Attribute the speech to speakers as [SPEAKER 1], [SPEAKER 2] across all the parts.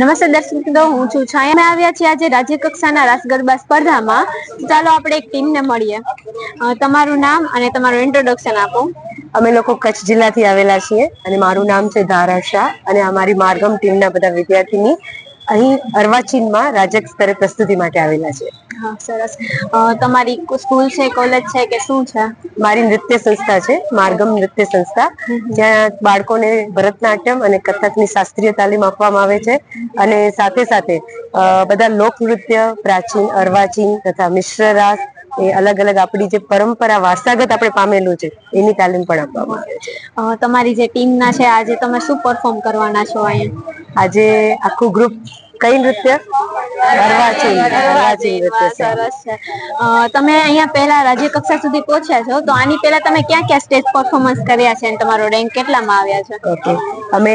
[SPEAKER 1] નમસ્તે મિત્રો, હું છું છાયા. અમે આવ્યા છીએ આજે રાજ્ય કક્ષાના રાસ ગરબા સ્પર્ધામાં. ચાલો આપણે એક ટીમને મળીએ. તમારું નામ અને તમારું ઇન્ટ્રોડક્શન આપો.
[SPEAKER 2] અમે લોકો કચ્છ જિલ્લાથી આવેલા છીએ અને મારું નામ છે ધારા શાહ અને અમારી માર્ગમ ટીમના બધા વિદ્યાર્થીની અહીં અર્વાચીનમાં રાજક સ્તરે પ્રસ્તુતિ માટે આવેલા છે.
[SPEAKER 1] હા સરસ. તમારી સ્કૂલ છે કોલેજ છે કે શું છે?
[SPEAKER 2] મારી નૃત્ય સંસ્થા છે માર્ગમ નૃત્ય સંસ્થા. જ્યાં બાળકોને ભરતનાટ્યમ અને કથકની શાસ્ત્રીય તાલીમ આપવામાં આવે છે. અને સાથે સાથે બધા લોક નૃત્ય પ્રાચીન અર્વાચીન તથા મિશ્ર રાસ એ અલગ અલગ આપણી જે પરંપરા વારસાગત આપણે પામેલું છે એની તાલીમ પણ આપવામાં આવે છે.
[SPEAKER 1] તમારી જે ટીમના છે આજે તમે શું પરફોર્મ કરવાના છો અહીંયા?
[SPEAKER 2] આજે આખું ગ્રુપ કઈ નૃત્ય?
[SPEAKER 1] તમે અહીંયા પહેલા રાજ્ય કક્ષા સુધી પહોંચ્યા છો તો આની પહેલા તમે ક્યાં ક્યાં સ્ટેજ પરફોર્મન્સ કર્યા છે અને તમારો રેન્ક કેટલામાં આવ્યા છે?
[SPEAKER 2] ઓકે. અમે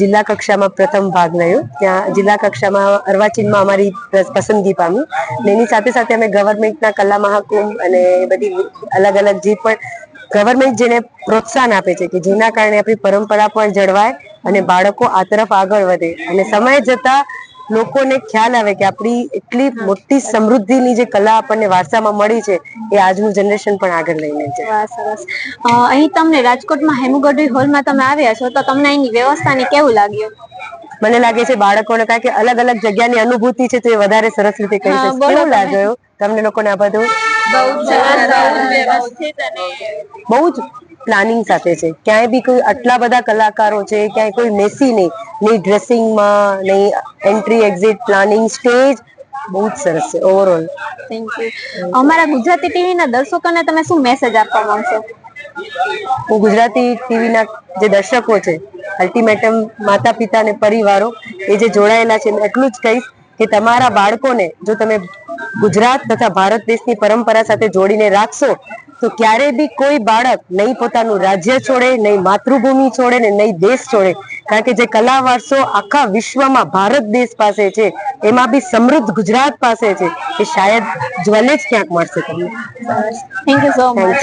[SPEAKER 2] જિલ્લા કક્ષામાં પ્રથમ ભાગ લયો. ત્યાં જિલ્લા કક્ષામાં અર્વાચીનમાં અમારી પસંદગી પામી. ને એની સાથે સાથે અમે ગવર્મેન્ટના કલા મહાકુંભ અને બધી અલગ અલગ જે પણ ગવર્મેન્ટ જેને પ્રોત્સાહન આપે છે કે જેના કારણે આપણી પરંપરા પણ જળવાય અને બાળકો આ તરફ આગળ વધે. અને સમય જતા લોકોને ખ્યાલ આવે કે આપણી એટલી મોટી સમૃદ્ધિની જે કલા આપણને વારસામાં મળી છે એ આજનું જનરેશન પણ આગળ લઈને જાય
[SPEAKER 1] સરસ. અહીં તમને રાજકોટમાં હેમુગઢવી હોલમાં તમે આવ્યા છો તો તમને અહીંની વ્યવસ્થાની કેવું લાગ્યું?
[SPEAKER 2] મને લાગે છે બાળકોને કારણ કે અલગ અલગ જગ્યાની અનુભૂતિ છે તો એ વધારે સરસ રીતે કહી
[SPEAKER 1] શકે
[SPEAKER 2] કેવું. લાગ્યું? તમને લોકોને આ બધું બહુ જ પ્લાનિંગ સાથે છે. ક્યાંય બી કોઈ આટલા બધા કલાકારો છે ક્યાંય કોઈ મેસી નહીં. નહીં ડ્રેસિંગમાં નહીં એન્ટ્રી એક્ઝિટ પ્લાનિંગ સ્ટેજ. બહુ જ સરસ છે ઓવરઓલ.
[SPEAKER 1] થેન્ક યુ અમારા ગુજરાતી ટીવીના દર્શકોને તમે શું મેસેજ આપવા માંગશો?
[SPEAKER 2] હું ગુજરાતી ટીવીના જે દર્શકો છે અલ્ટિમેટમ માતા પિતા અને પરિવારો એ જે જોડાયેલા છે એટલું જ કહીશ કે તમારા બાળકોને જો તમે ગુજરાત તથા ભારત દેશની પરંપરા સાથે જોડીને રાખશો તો ક્યારે બી કોઈ બાળક નહીં પોતાનું રાજ્ય છોડે નહીં માતૃભૂમિ છોડે ને નહીં દેશ છોડે કારણ કે જે કલા વારસો આખા વિશ્વમાં ભારત દેશ પાસે છે એમાં બી સમૃદ્ધ ગુજરાત પાસે છે એ શાયદ જ્વલે જ ક્યાંક મળશે તમને.
[SPEAKER 1] Thank you so much